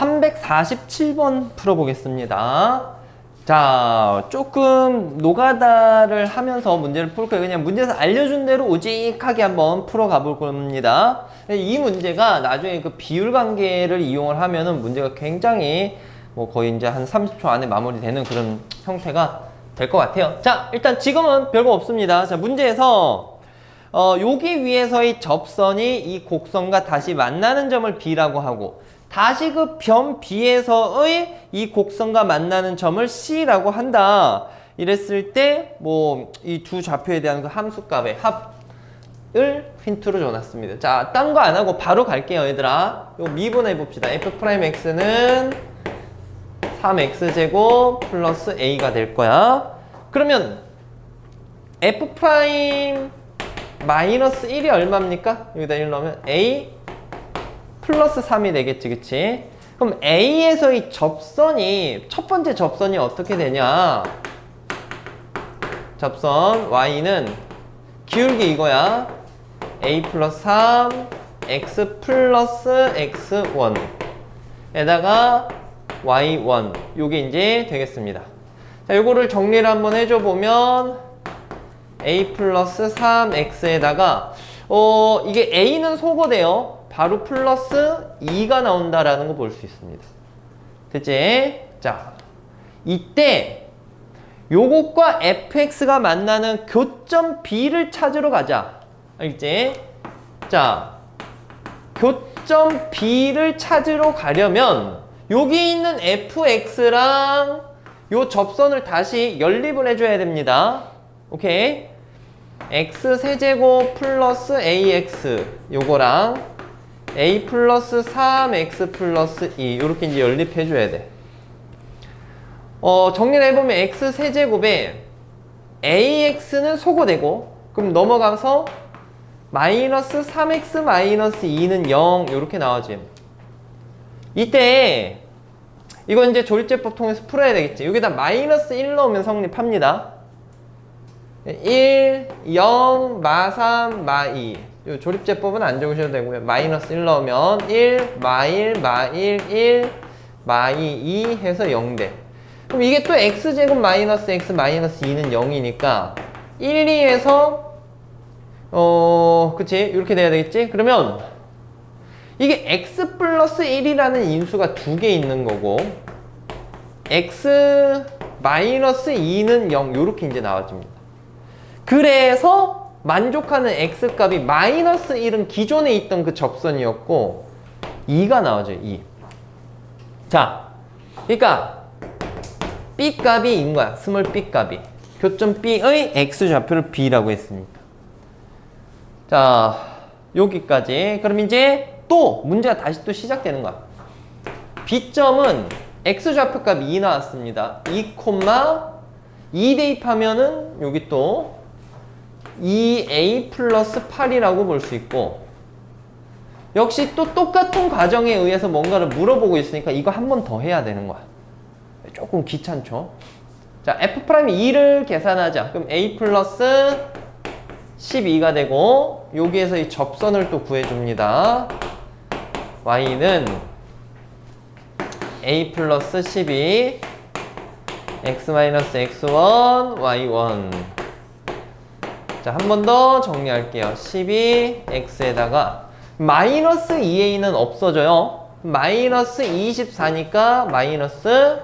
347번 풀어보겠습니다. 자, 조금 노가다를 하면서 문제를 풀 거예요. 그냥 문제에서 알려준 대로 오직하게 한번 풀어가 볼 겁니다. 이 문제가 나중에 그 비율 관계를 이용을 하면은 문제가 굉장히 뭐 거의 이제 한 30초 안에 마무리되는 그런 형태가 될 것 같아요. 자, 일단 지금은 별거 없습니다. 자, 문제에서 어, 여기 위에서의 접선이 이 곡선과 다시 만나는 점을 B라고 하고 다시 그 변 B에서의 이 곡선과 만나는 점을 C라고 한다. 이랬을 때 뭐 이 두 좌표에 대한 그 함수값의 합을 힌트로 줘놨습니다. 자, 딴 거 안 하고 바로 갈게요, 얘들아. 요 미분해 봅시다. f 프라임 x는 3x제곱 플러스 a가 될 거야. 그러면 f 프라임 마이너스 1이 얼마입니까? 여기다 1 넣으면 a 플러스 3이 되겠지, 그치? 그럼 a에서의 접선이 첫 번째 접선이 어떻게 되냐? 접선 y는 기울기 이거야. a 플러스 3 x 플러스 x1 에다가 y1 요게 이제 되겠습니다. 자, 요거를 정리를 한번 해줘 보면 a 플러스 3x에다가 어 이게 a는 소거돼요. 바로 플러스 2가 나온다라는 거 볼 수 있습니다. 됐지? 자, 이때 요것과 fx가 만나는 교점 b를 찾으러 가자. 알겠지? 자, 교점 b를 찾으러 가려면 여기 있는 fx랑 요 접선을 다시 연립을 해줘야 됩니다. 오케이? x 세제곱 플러스 ax 요거랑 a 플러스 3x 플러스 2 이렇게 이제 연립해줘야 돼. 어, 정리를 해보면 x 세제곱에 ax는 소거되고 그럼 넘어가서 마이너스 3x 마이너스 2는 0 이렇게 나와지. 이때 이건 이제 조립제법 통해서 풀어야 되겠지. 여기다 마이너스 1 넣으면 성립합니다. 1, 0, 마 3, 마 2. 요 조립제법은 안 적으셔도 되고요. 마이너스 1 넣으면 1, 마 1, 마 1, 1, 마 2, 2 해서 0돼. 그럼 이게 또 x제곱 마이너스 x 마이너스 2는 0이니까 1, 2에서 어, 그치? 이렇게 돼야 되겠지? 그러면 이게 x 플러스 1이라는 인수가 두 개 있는 거고 x 마이너스 2는 0 이렇게 이제 나와줍니다. 그래서 만족하는 x 값이 마이너스 1은 기존에 있던 그 접선이었고 2가 나와줘요. 2. 자, 그러니까 b 값이 인 거야. 스몰 b 값이. 교점 b의 x 좌표를 b라고 했으니까. 자, 여기까지. 그럼 이제 또 문제가 다시 또 시작되는 거야. B점은 x 좌표 값2 나왔습니다. 2, 2 대입하면은 여기 또 2a 플러스 8이라고 볼 수 있고 역시 또 똑같은 과정에 의해서 뭔가를 물어보고 있으니까 이거 한 번 더 해야 되는 거야. 조금 귀찮죠? 자, f 프라임 2를 계산하자. 그럼 a 플러스 12가 되고 여기에서 이 접선을 또 구해줍니다. y는 a 플러스 12 x 마이너스 x1 y1 자, 한 번 더 정리할게요. 12 x에다가 마이너스 2a는 없어져요. 마이너스 24니까 마이너스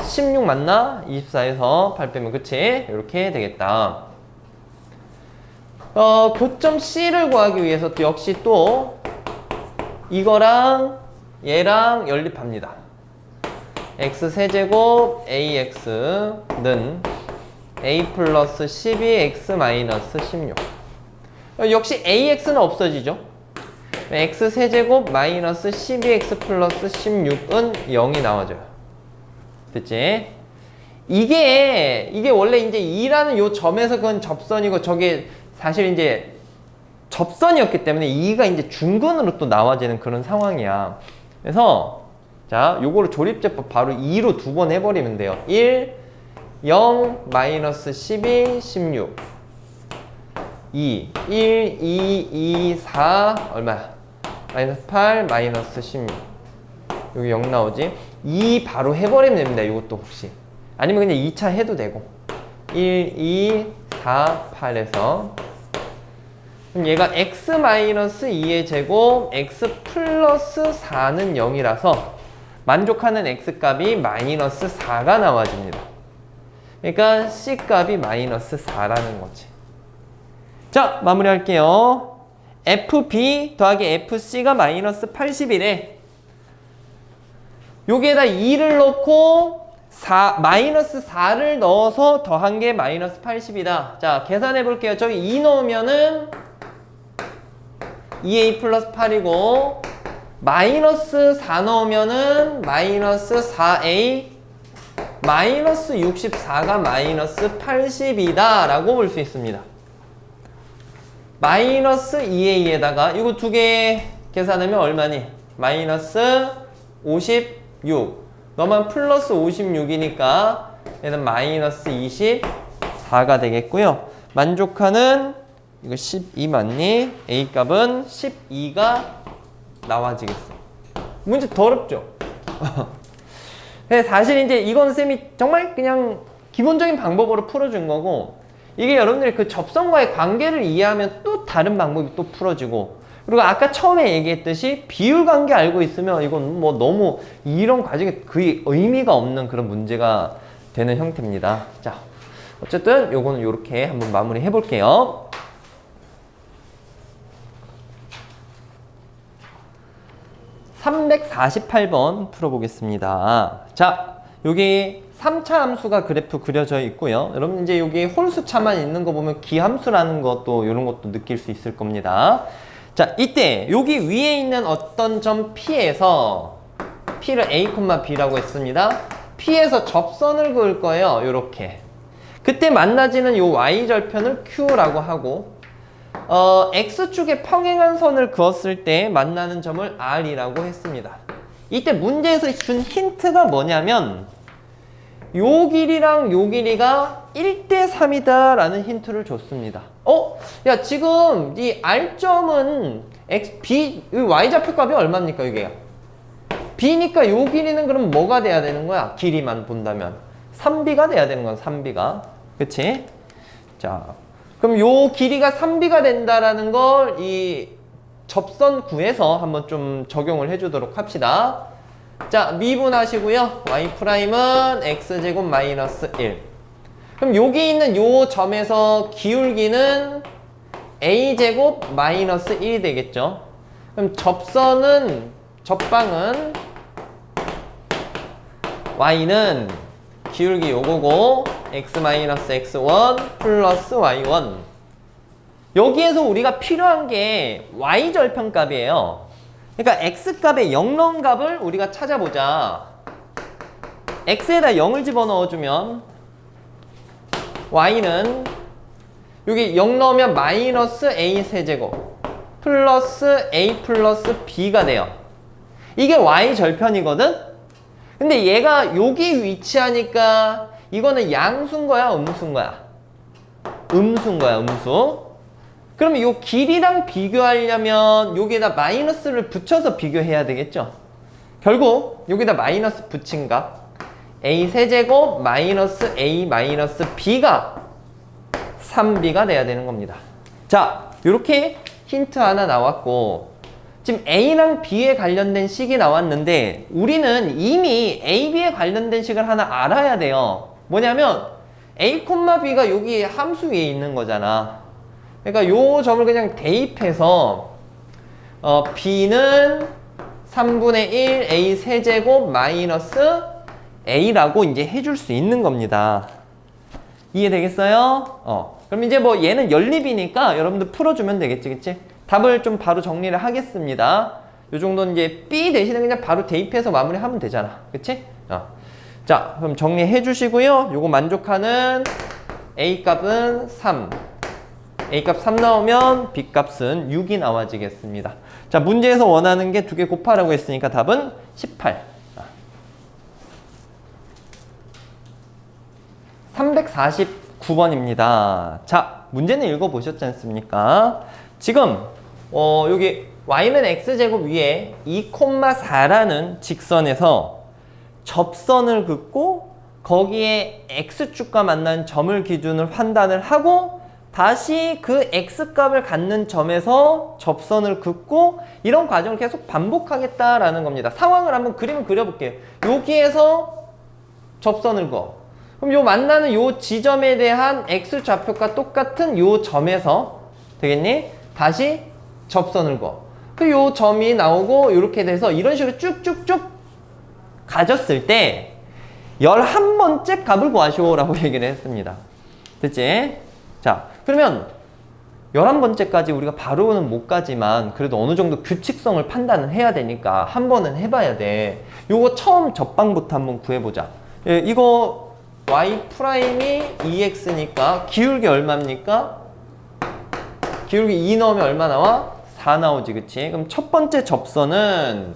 16 맞나? 24에서 8 빼면 그치? 이렇게 되겠다. 어, 교점 C를 구하기 위해서 또 역시 또 이거랑 얘랑 연립합니다. x 세제곱 ax는 a 플러스 12x 마이너스 16 어, 역시 ax는 없어지죠. x 세제곱 마이너스 12x 플러스 16은 0이 나와줘요. 됐지? 이게 이게 원래 이제 2라는 요 점에서 그건 접선이고 저게 사실 이제 접선이었기 때문에 2가 이제 중근으로 또 나와지는 그런 상황이야. 그래서 자, 요거를 조립제법 바로 2로 두 번 해버리면 돼요. 1, 0, 마이너스 12, 16. 2, 1, 2, 2, 4, 얼마야? 마이너스 8, 마이너스 16. 여기 0 나오지? 2 바로 해버리면 됩니다. 이것도 혹시. 아니면 그냥 2차 해도 되고. 1, 2, 4, 8에서. 그럼 얘가 x-2의 제곱, x 플러스 4는 0이라서 만족하는 x 값이 마이너스 4가 나와집니다. 그러니까 c 값이 마이너스 4라는 거지. 자, 마무리할게요. fb 더하기 fc가 마이너스 81에 여기에다 2를 넣고 4, 마이너스 4를 넣어서 더한 게 마이너스 80이다. 자, 계산해 볼게요. 저기 2 넣으면은 2a 플러스 8이고 마이너스 4 넣으면은 마이너스 4a 마이너스 64가 마이너스 80이다 라고 볼 수 있습니다. 마이너스 2a에다가 이거 두 개 계산하면 얼마니? 마이너스 56 너만 플러스 56이니까 얘는 마이너스 24가 되겠고요. 만족하는 이거 12 맞니? a 값은 12가 나와지겠어. 문제 더럽죠? 근데 사실 이제 이건 쌤이 정말 그냥 기본적인 방법으로 풀어준 거고 이게 여러분들이 그 접선과의 관계를 이해하면 또 다른 방법이 또 풀어지고 그리고 아까 처음에 얘기했듯이 비율 관계 알고 있으면 이건 뭐 너무 이런 과정에 거의 의미가 없는 그런 문제가 되는 형태입니다. 자, 어쨌든 요거는 이렇게 한번 마무리 해볼게요. (348번) 풀어보겠습니다. 자 여기 3차 함수가 그래프 그려져 있고요. 여러분 이제 여기 홀수차만 있는 거 보면 기함수라는 것도 이런 것도 느낄 수 있을 겁니다. 자 이때 여기 위에 있는 어떤 점 P에서 P를 A, B라고 했습니다. P에서 접선을 그을 거예요 요렇게. 그때 만나지는 요 Y절편을 Q라고 하고 어, X축에 평행한 선을 그었을 때 만나는 점을 R이라고 했습니다. 이때 문제에서 준 힌트가 뭐냐면 요 길이랑 요 길이가 1대 3이다 라는 힌트를 줬습니다. 어? 야 지금 이 R점은 X, B, 이 Y좌표 값이 얼마입니까 이게? B니까 요 길이는 그럼 뭐가 돼야 되는 거야? 길이만 본다면 3B가 돼야 되는 건 3B가 그치? 자 그럼 요 길이가 3B가 된다라는 걸 이 접선 구에서 한번 좀 적용을 해주도록 합시다. 자, 미분하시고요. y''은 x제곱 마이너스 1. 그럼 여기 있는 요 점에서 기울기는 a제곱 마이너스 1이 되겠죠. 그럼 접선은, 접방은 y는 기울기 요거고 x 마이너스 x1 플러스 y1 여기에서 우리가 필요한 게 y 절편값이에요. 그러니까 x 값의 0 넣은 값을 우리가 찾아보자. x에다 0을 집어넣어 주면 y는 여기 0 넣으면 마이너스 a 세제곱 플러스 a 플러스 b가 돼요. 이게 y 절편이거든? 근데 얘가 여기 위치하니까 이거는 양수인 거야, 음수인 거야? 음수인 거야, 음수. 그러면 이 길이랑 비교하려면 여기에다 마이너스를 붙여서 비교해야 되겠죠? 결국 여기다 마이너스 붙인 값 a 세제곱 마이너스 a 마이너스 b가 3b가 돼야 되는 겁니다. 자, 이렇게 힌트 하나 나왔고 지금 A랑 B에 관련된 식이 나왔는데 우리는 이미 A, B에 관련된 식을 하나 알아야 돼요. 뭐냐면 A, B가 여기 함수 위에 있는 거잖아. 그러니까 요 점을 그냥 대입해서 어, B는 3분의 1 A 세제곱 마이너스 A라고 이제 해줄 수 있는 겁니다. 이해되겠어요? 어. 그럼 이제 뭐 얘는 연립이니까 여러분들 풀어주면 되겠지, 그치? 답을 좀 바로 정리를 하겠습니다. 요 정도는 이제 B 대신에 그냥 바로 대입해서 마무리하면 되잖아. 그치? 어. 자, 그럼 정리해 주시고요. 요거 만족하는 A 값은 3. A 값 3 나오면 B 값은 6이 나와지겠습니다. 자, 문제에서 원하는 게 두 개 곱하라고 했으니까 답은 18. 349번입니다. 자, 문제는 읽어보셨지 않습니까? 지금, 어, 여기 y는 x제곱 위에 2,4라는 직선에서 접선을 긋고 거기에 x축과 만난 점을 기준으로 판단을 하고 다시 그 x값을 갖는 점에서 접선을 긋고 이런 과정을 계속 반복하겠다라는 겁니다. 상황을 한번 그림을 그려볼게요. 여기에서 접선을 그어. 그럼 요 만나는 요 지점에 대한 x 좌표가 똑같은 요 점에서 되겠니? 다시 접선을 그어. 그 요 점이 나오고 이렇게 돼서 이런 식으로 쭉쭉쭉 가졌을 때 11번째 값을 구하시오 라고 얘기를 했습니다. 됐지? 자, 그러면 11번째까지 우리가 바로는 못 가지만 그래도 어느 정도 규칙성을 판단을 해야 되니까 한 번은 해봐야 돼. 요거 처음 접방부터 한번 구해보자. 예, 이거 y 프라임이 2x니까 기울기 얼마입니까? 기울기 2 넣으면 얼마 나와? 4 나오지, 그치? 그럼 첫 번째 접선은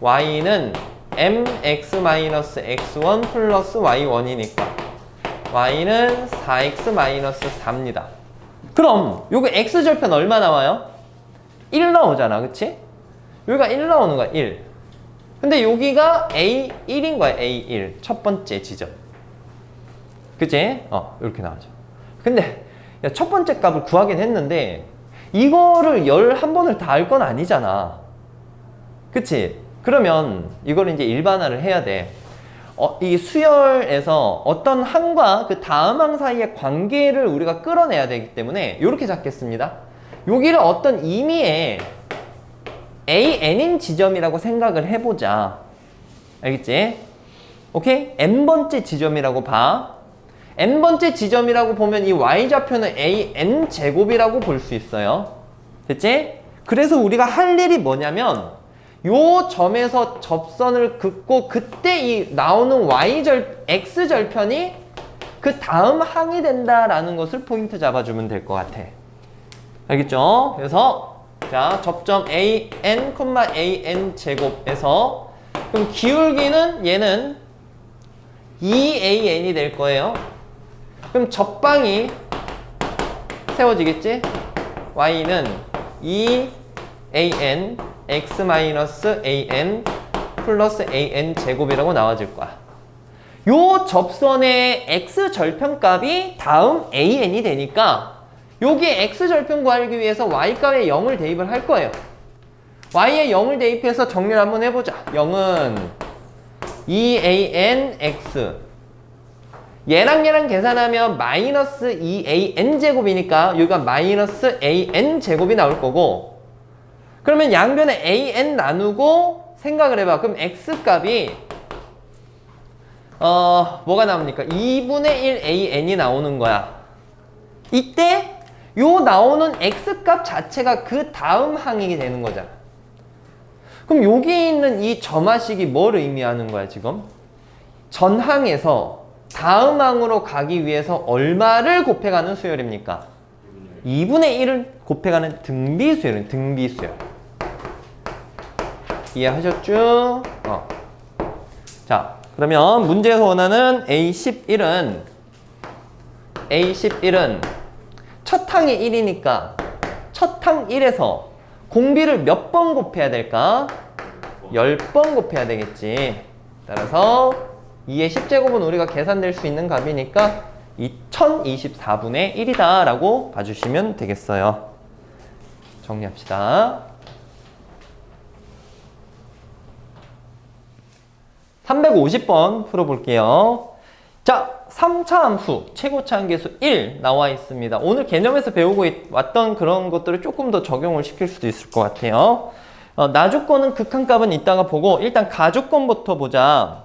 y는 mx-x1 플러스 y1이니까 y는 4x-4입니다. 그럼 요거 x절편 얼마 나와요? 1 나오잖아, 그치? 여기가 1 나오는 거야, 1. 근데 여기가 a1인 거야, a1. 첫 번째 지점. 그치? 어, 이렇게 나오죠. 근데 야, 첫 번째 값을 구하긴 했는데 이거를 11번을 다알건 아니잖아. 그치? 그러면 이걸 이제 일반화를 해야 돼. 어, 이 수열에서 어떤 항과 그 다음 항 사이의 관계를 우리가 끌어내야 되기 때문에 이렇게 잡겠습니다. 여기를 어떤 의미의 AN인 지점이라고 생각을 해보자. 알겠지? 오케이? N번째 지점이라고 봐. N번째 지점이라고 보면 이 Y좌표는 AN 제곱이라고 볼 수 있어요. 됐지? 그래서 우리가 할 일이 뭐냐면 요 점에서 접선을 긋고 그때 이 나오는 y절 x절편이 그 다음 항이 된다라는 것을 포인트 잡아주면 될 것 같아. 알겠죠? 그래서 자 접점 a n, a n 제곱에서 그럼 기울기는 얘는 2an이 될 거예요. 그럼 접방이 세워지겠지? y는 2an x-an 플러스 an 제곱이라고 나와질 거야. 요 접선의 x 절편값이 다음 an이 되니까 여기에 x 절편 구하기 위해서 y 값에 0을 대입을 할 거예요. y에 0을 대입해서 정리를 한번 해보자. 0은 2an x 얘랑 얘랑 계산하면 마이너스 2an 제곱이니까 여기가 마이너스 an 제곱이 나올 거고 그러면 양변에 an 나누고 생각을 해봐. 그럼 x 값이 어 뭐가 나옵니까? 2분의 1 an이 나오는 거야. 이때 요 나오는 x 값 자체가 그 다음 항이 되는 거잖아. 그럼 여기 있는 이 점화식이 뭘 의미하는 거야 지금? 전항에서 다음 항으로 가기 위해서 얼마를 곱해가는 수열입니까? 2분의 1을 곱해가는 등비수열은 등비수열. 이해하셨죠? 어. 자, 그러면 문제에서 원하는 A11은 A11은 첫 항이 1이니까 첫 항 1에서 공비를 몇 번 곱해야 될까? 10번 곱해야 되겠지. 따라서 2의 10제곱은 우리가 계산될 수 있는 값이니까 2024분의 1이다 라고 봐주시면 되겠어요. 정리합시다. 350번 풀어볼게요. 자, 3차 함수, 최고차 한계수 1 나와 있습니다. 오늘 개념에서 배우고 있, 왔던 그런 것들을 조금 더 적용을 시킬 수도 있을 것 같아요. 어, 나주권은 극한값은 이따가 보고 일단 가주권부터 보자.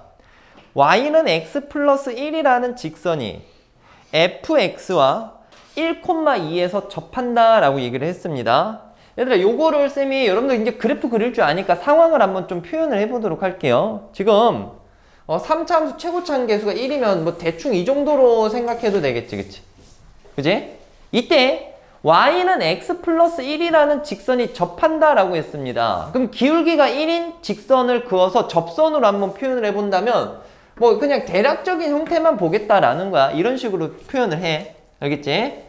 y는 x 플러스 1이라는 직선이 fx와 1,2에서 접한다 라고 얘기를 했습니다. 얘들아 요거를 쌤이 여러분들 이제 그래프 그릴 줄 아니까 상황을 한번 좀 표현을 해보도록 할게요. 지금 어, 3차 함수 최고차 한계수가 1이면 뭐 대충 이 정도로 생각해도 되겠지 그치? 그지? 이때 y는 x 플러스 1이라는 직선이 접한다 라고 했습니다. 그럼 기울기가 1인 직선을 그어서 접선으로 한번 표현을 해본다면 뭐 그냥 대략적인 형태만 보겠다라는 거야. 이런 식으로 표현을 해. 알겠지?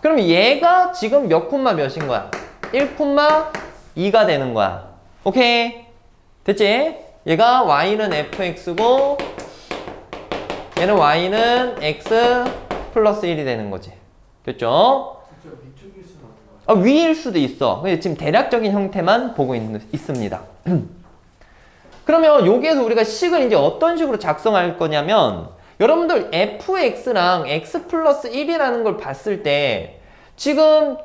그럼 얘가 지금 몇 콤마 몇인 거야? 1,2가 되는 거야. 오케이? 됐지? 얘가 y는 fx고 얘는 y는 x 플러스 1이 되는 거지. 됐죠? 아, 위일 수도 있어. 근데 지금 대략적인 형태만 보고 있, 있습니다. 그러면 여기에서 우리가 식을 이제 어떤 식으로 작성할 거냐면 여러분들 fx랑 x 플러스 1이라는 걸 봤을 때 지금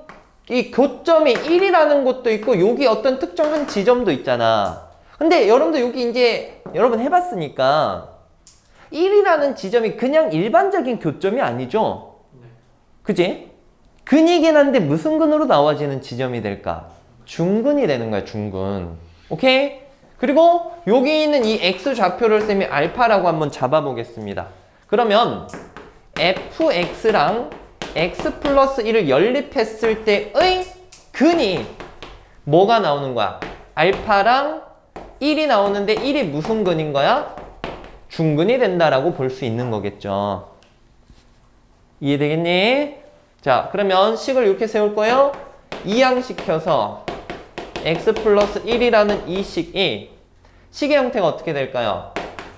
이 교점이 1이라는 것도 있고 여기 어떤 특정한 지점도 있잖아. 근데 여러분들 여기 이제 여러분 해봤으니까 1이라는 지점이 그냥 일반적인 교점이 아니죠. 네. 그지? 근이긴 한데 무슨 근으로 나와지는 지점이 될까? 중근이 되는 거야, 중근. 오케이? 그리고 여기 있는 이 x 좌표를 쌤이 알파라고 한번 잡아보겠습니다. 그러면 fx랑 x 플러스 1을 연립했을 때의 근이 뭐가 나오는 거야? 알파랑 1이 나오는데 1이 무슨 근인 거야? 중근이 된다라고 볼 수 있는 거겠죠. 이해되겠니? 자, 그러면 식을 이렇게 세울 거예요. 이항시켜서 x 플러스 1이라는 이 식이 식의 형태가 어떻게 될까요?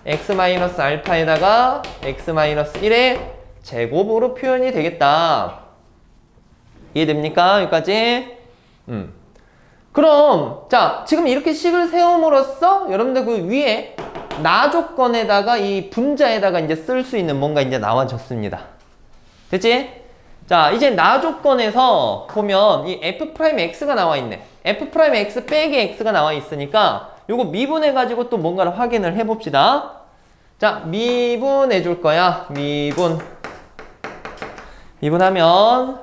x 마이너스 알파에다가 x 마이너스 1의 제곱으로 표현이 되겠다. 이해됩니까? 여기까지? 음. 그럼 자 지금 이렇게 식을 세움으로써 여러분들 그 위에 나 조건에다가 이 분자에다가 이제 쓸 수 있는 뭔가 이제 나와졌습니다. 됐지? 자, 이제 나 조건에서 보면 이 f 프라임 x가 나와 있네. f 프라임 x 빼기 x가 나와 있으니까 요거 미분해 가지고 또 뭔가를 확인을 해 봅시다. 자, 미분해 줄 거야. 미분. 미분하면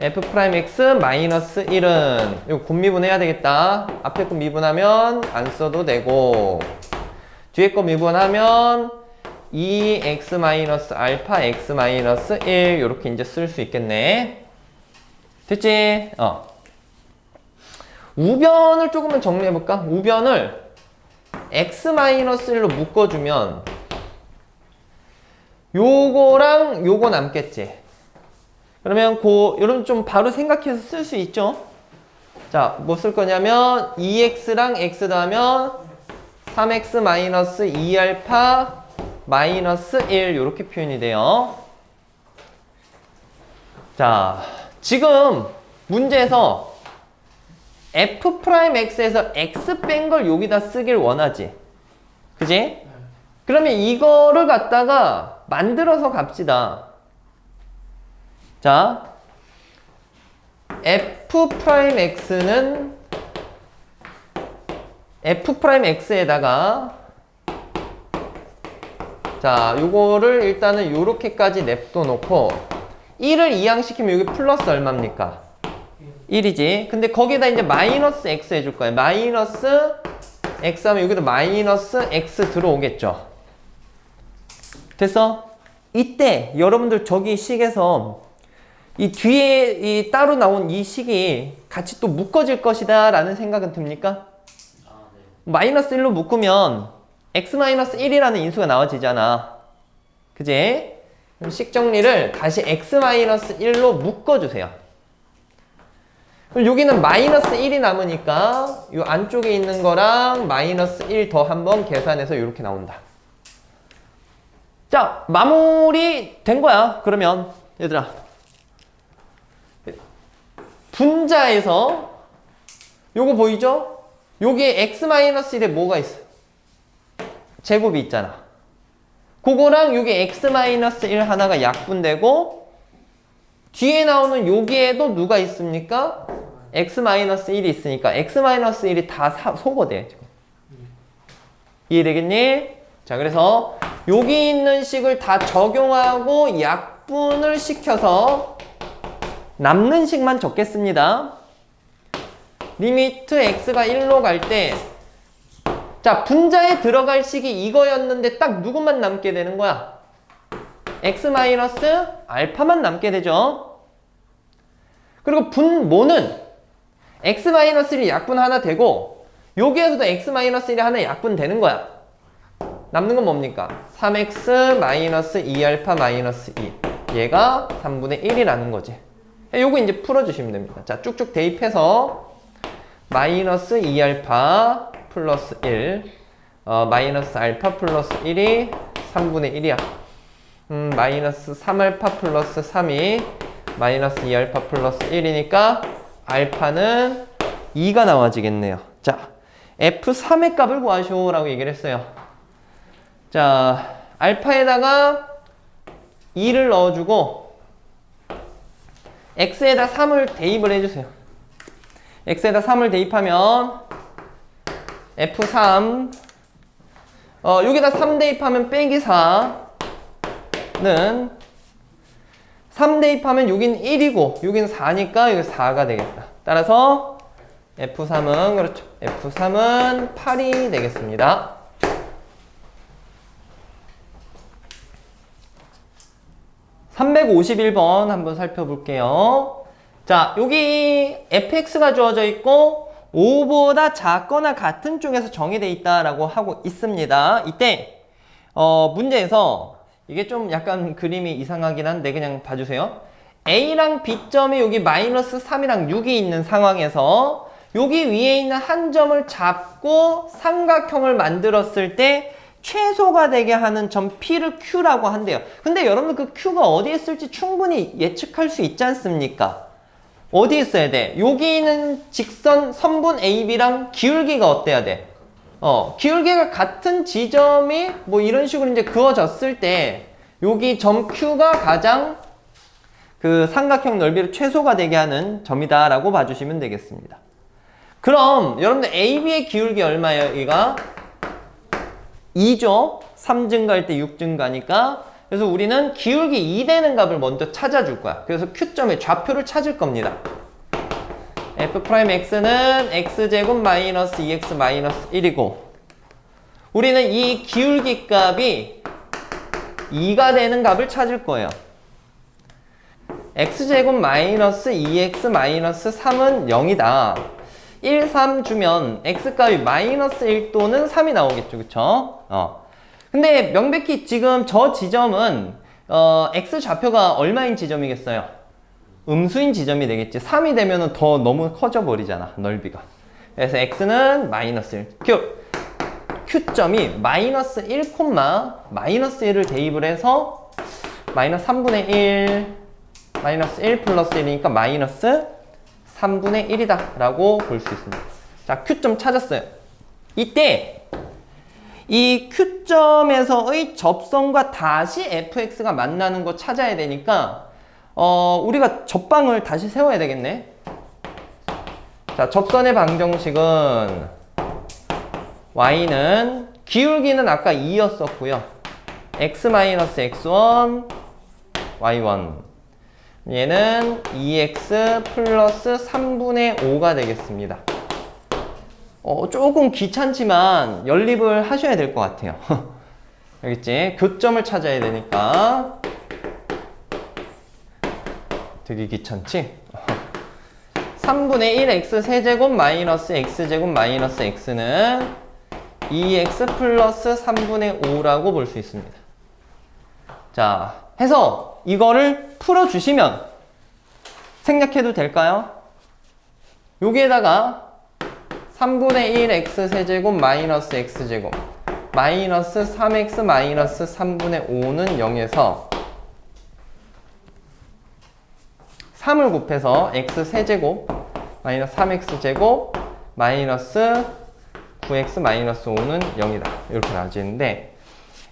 f 프라임 x 마이너스 1은 이거 곱미분 해야 되겠다. 앞에 거 미분하면 안 써도 되고 뒤에 거 미분하면 2x 마이너스 알파 x 마이너스 1 이렇게 이제 쓸 수 있겠네. 됐지? 어. 우변을 조금만 정리해 볼까? 우변을 x 마이너스 1로 묶어주면 요거랑 요거 남겠지. 그러면 고 여러분 좀 바로 생각해서 쓸 수 있죠? 자, 뭐 쓸 거냐면 2x랑 x 더하면 3x 마이너스 2알파 마이너스 1 이렇게 표현이 돼요. 자, 지금 문제에서 f 프라임 x에서 x 뺀 걸 여기다 쓰길 원하지. 그지? 네. 그러면 이거를 갖다가 만들어서 갑시다. 자, f 프라임 x는 f 프라임 x에다가 자, 요거를 일단은 요렇게까지 냅둬 놓고 1을 이항시키면 여기 플러스 얼마입니까? 1이지. 근데 거기다 이제 마이너스 x 해줄 거예요. 마이너스 x 하면 여기도 마이너스 x 들어오겠죠. 됐어? 이때 여러분들 저기 식에서 이 뒤에 이 따로 나온 이 식이 같이 또 묶어질 것이다 라는 생각은 듭니까? 마이너스 1로 묶으면 x 마이너스 1이라는 인수가 나와지잖아. 그지? 그럼 식 정리를 다시 x 마이너스 1로 묶어주세요. 그럼 여기는 마이너스 1이 남으니까 이 안쪽에 있는 거랑 마이너스 1 더 한번 계산해서 이렇게 나온다. 자, 마무리 된 거야. 그러면 얘들아. 분자에서 요거 보이죠? 여기에 x-1에 뭐가 있어? 제곱이 있잖아. 그거랑 여기 x-1 하나가 약분되고 뒤에 나오는 여기에도 누가 있습니까? x-1이 있으니까 x-1이 다 사, 소거돼 지금. 이해되겠니? 자 그래서 여기 있는 식을 다 적용하고 약분을 시켜서 남는 식만 적겠습니다. 리미트 x가 1로 갈 때, 자, 분자에 들어갈 식이 이거였는데 딱 누구만 남게 되는 거야? x 마이너스 알파만 남게 되죠. 그리고 분모는 x 마이너스 1이 약분 하나 되고, 여기에서도 x 마이너스 1이 하나 약분 되는 거야. 남는 건 뭡니까? 3x 마이너스 2알파 마이너스 2. 얘가 3분의 1이라는 거지. 요거 이제 풀어주시면 됩니다. 자, 쭉쭉 대입해서 마이너스 2알파 플러스 1 어, 마이너스 알파 플러스 1이 3분의 1이야. 음, 마이너스 3알파 플러스 3이 마이너스 2알파 플러스 1이니까 알파는 2가 나와지겠네요. 자, F3의 값을 구하시오 라고 얘기를 했어요. 자, 알파에다가 2를 넣어주고 x에다 3을 대입을 해주세요. x에다 3을 대입하면 f3 어, 여기다 3 대입하면 빼기 4는 3 대입하면 여긴 1이고 여긴 4니까 여기 4가 되겠다. 따라서 F3은 그렇죠. F3은 8이 되겠습니다. (351번) 한번 살펴볼게요 자 여기 fx가 주어져 있고 5보다 작거나 같은 쪽에서 정의되어 있다라고 하고 있습니다 이때 어, 문제에서 이게 좀 약간 그림이 이상하긴 한데 그냥 봐주세요. A랑 B점이 여기 마이너스 3이랑 6이 있는 상황에서 여기 위에 있는 한 점을 잡고 삼각형을 만들었을 때 최소가 되게 하는 점 P를 Q라고 한대요. 근데 여러분 그 Q가 어디에 있을지 충분히 예측할 수 있지 않습니까? 어디 있어야 돼? 여기 있는 직선 선분 AB랑 기울기가 어때야 돼? 어, 기울기가 같은 지점이 뭐 이런 식으로 이제 그어졌을 때 여기 점 Q가 가장 그 삼각형 넓이를 최소가 되게 하는 점이다라고 봐주시면 되겠습니다. 그럼 여러분들 AB의 기울기 얼마예요? 이가 2죠. 3 증가할 때6 증 가니까 그래서 우리는 기울기 2 되는 값을 먼저 찾아줄 거야. 그래서 Q점의 좌표를 찾을 겁니다. f'x는 x제곱 마이너스 2x 마이너스 1이고 우리는 이 기울기 값이 2가 되는 값을 찾을 거예요. x제곱 마이너스 2x 마이너스 3은 0이다. 1, 3 주면 x값이 마이너스 1 또는 3이 나오겠죠. 그쵸? 어. 근데 명백히 지금 저 지점은 어, x 좌표가 얼마인 지점이겠어요? 음수인 지점이 되겠지. 3이 되면 더 너무 커져 버리잖아. 넓이가. 그래서 x는 마이너스 1. q, q점이 마이너스 1, 마이너스 1을 대입을 해서 마이너스 3분의 1, 마이너스 1 플러스 1이니까 마이너스 3분의 1이다 라고 볼 수 있습니다. 자, q점 찾았어요. 이때 이 q점에서의 접선과 다시 fx가 만나는 거 찾아야 되니까 어, 우리가 접방을 다시 세워야 되겠네. 자, 접선의 방정식은 y는 기울기는 아까 2였었고요. x-x1, y1. 얘는 2x 플러스 3분의 5가 되겠습니다. 어, 조금 귀찮지만 연립을 하셔야 될 것 같아요. 알겠지? 교점을 찾아야 되니까. 되게 귀찮지? 3분의 1 x 세제곱 마이너스 x제곱 마이너스 x는 2x 플러스 3분의 5라고 볼 수 있습니다. 자, 해서 이거를 풀어주시면 생략해도 될까요? 여기에다가 3분의 1 x 세제곱 마이너스 x제곱 마이너스 3x 마이너스 3분의 5는 0에서 3을 곱해서 x 세제곱 마이너스 3x 제곱 마이너스 9x 마이너스 5는 0이다. 이렇게 나와지는데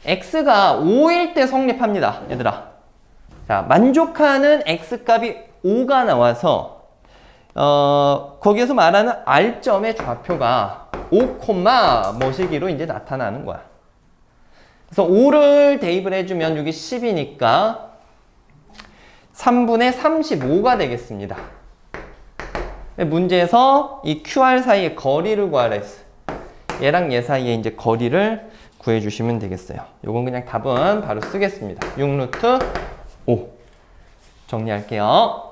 x가 5일 때 성립합니다. 얘들아. 자, 만족하는 x값이 5가 나와서 어, 거기에서 말하는 r점의 좌표가 5, 뭐시기로 이제 나타나는 거야. 그래서 5를 대입을 해주면 여기 10이니까 3분의 35가 되겠습니다. 문제에서 이 QR 사이의 거리를 구하라 했어요. 얘랑 얘 사이에 이제 거리를 구해주시면 되겠어요. 요건 그냥 답은 바로 쓰겠습니다. 6루트 5. 정리할게요.